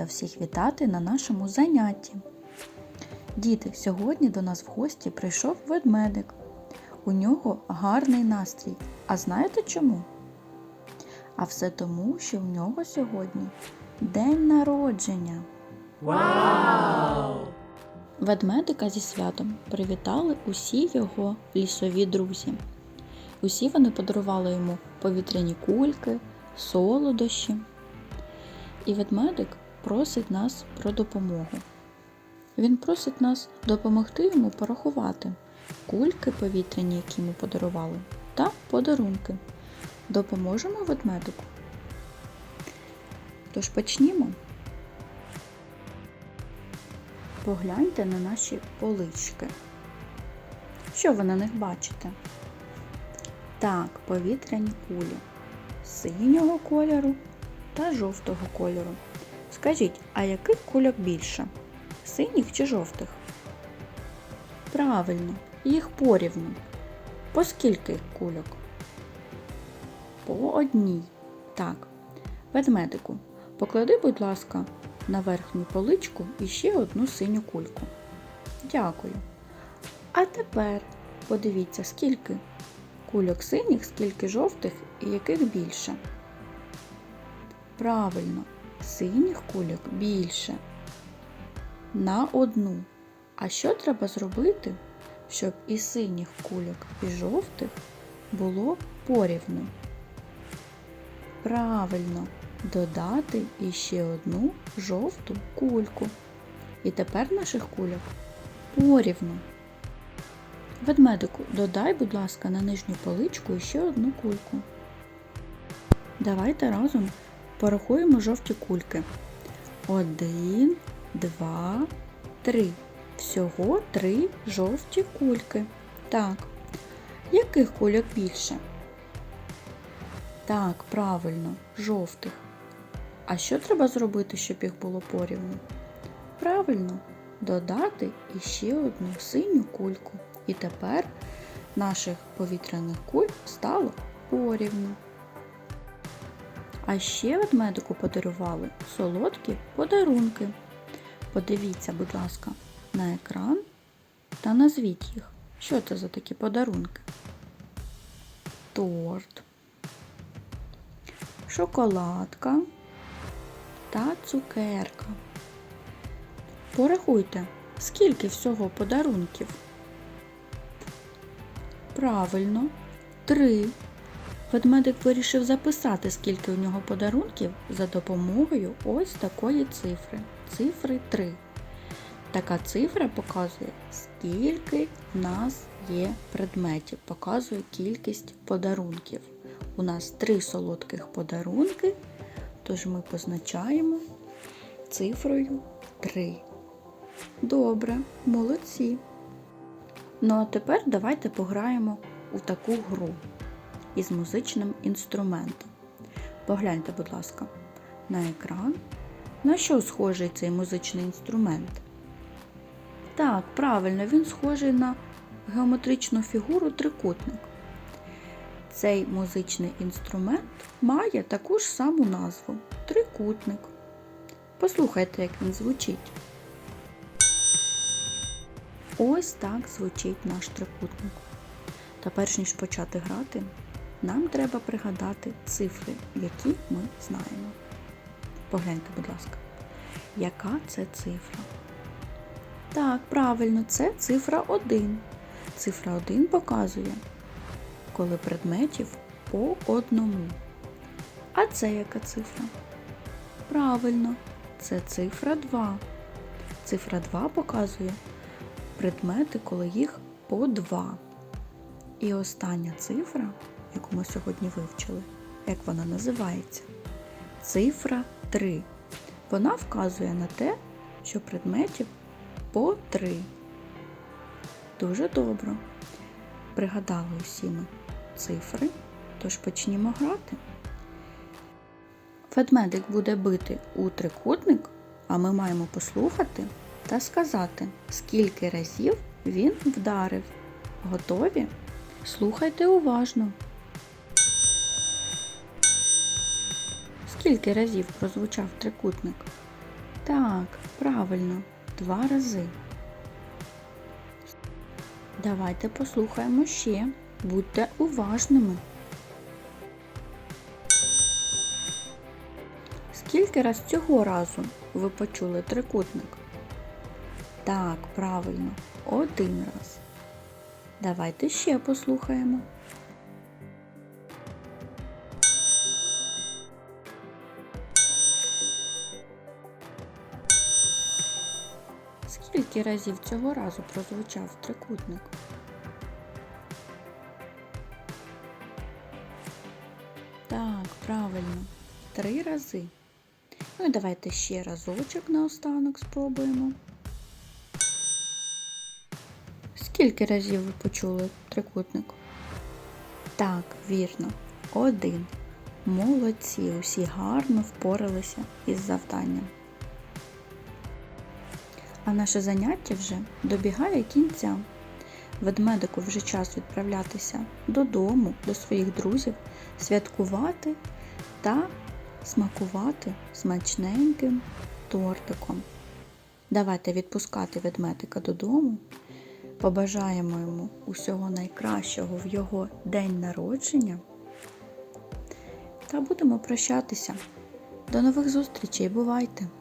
рада всіх вітати на нашому занятті. Діти, сьогодні до нас в гості прийшов ведмедик. У нього гарний настрій. А знаєте чому? А все тому, що в нього сьогодні день народження. Ведмедика зі святом привітали усі його лісові друзі. Усі вони подарували йому повітряні кульки, солодощі. І ведмедик просить нас про допомогу. Він просить нас допомогти йому порахувати кульки повітряні, які ми подарували, та подарунки. Допоможемо ведмедику. Тож почнімо. Погляньте на наші полички. Що ви на них бачите? Так, повітряні кулі синього кольору та жовтого кольору. Скажіть, а яких кульок більше? Синіх чи жовтих? Правильно, їх порівну. По скільки кульок? По одній. Так. Ведмедику, поклади, будь ласка, на верхню поличку іще одну синю кульку. Дякую. А тепер подивіться, скільки кульок синіх, скільки жовтих і яких більше. Правильно, синіх кульок більше. На одну. А що треба зробити, щоб і синіх кульок, і жовтих було порівну? Правильно, додати іще одну жовту кульку. І тепер наших кульок порівну. Ведмедику, додай, будь ласка, на нижню поличку іще одну кульку. Давайте разом порахуємо жовті кульки. Один, два, три. Всього три жовті кульки. Так. Яких кульок більше? Так, правильно, жовтих. А що треба зробити, щоб їх було порівну? Правильно, додати іще одну синю кульку. І тепер наших повітряних куль стало порівну. А ще ведмедику подарували солодкі подарунки. Подивіться, будь ласка, на екран та назвіть їх. Що це за такі подарунки? Торт, шоколадка та цукерка. Порахуйте, скільки всього подарунків. Правильно, три. Ведмедик вирішив записати, скільки у нього подарунків за допомогою ось такої цифри. Цифри 3. Така цифра показує, скільки в нас є предметів, показує кількість подарунків. У нас три солодких подарунки, тож ми позначаємо цифрою 3. Добре, молодці. Ну а тепер давайте пограємо у таку гру із музичним інструментом. Погляньте, будь ласка, на екран. На що схожий цей музичний інструмент? Так, правильно, він схожий на геометричну фігуру трикутник. Цей музичний інструмент має таку ж саму назву трикутник. Послухайте, як він звучить. Ось так звучить наш трикутник. Та перш ніж почати грати, нам треба пригадати цифри, які ми знаємо. Погляньте, будь ласка, яка це цифра? Так, правильно, це цифра 1. Цифра 1 показує, коли предметів по одному. А це яка цифра? Правильно, це цифра 2. Цифра 2 показує предмети, коли їх по 2. І остання цифра, яку ми сьогодні вивчили, як вона називається? Цифра 3. Вона вказує на те, що предметів по 3. Дуже добре. Пригадали усі ми цифри, тож почнімо грати. Ведмедик буде бити у трикутник, а ми маємо послухати та сказати, скільки разів він вдарив. Готові? Слухайте уважно. Скільки разів прозвучав трикутник? Так, правильно, два рази. Давайте послухаємо ще. Будьте уважними. Скільки раз цього разу ви почули трикутник? Так, правильно, один раз. Давайте ще послухаємо. Скільки разів цього разу прозвучав трикутник? Так, правильно, три рази. Ну і давайте ще разочок наостанок спробуємо. Скільки разів ви почули трикутник? Так, вірно, один. Молодці, усі гарно впоралися із завданням. А наше заняття вже добігає кінця. Ведмедику вже час відправлятися додому, до своїх друзів, святкувати та смакувати смачненьким тортиком. Давайте відпускати ведмедика додому. Побажаємо йому усього найкращого в його день народження. Та будемо прощатися. До нових зустрічей, бувайте!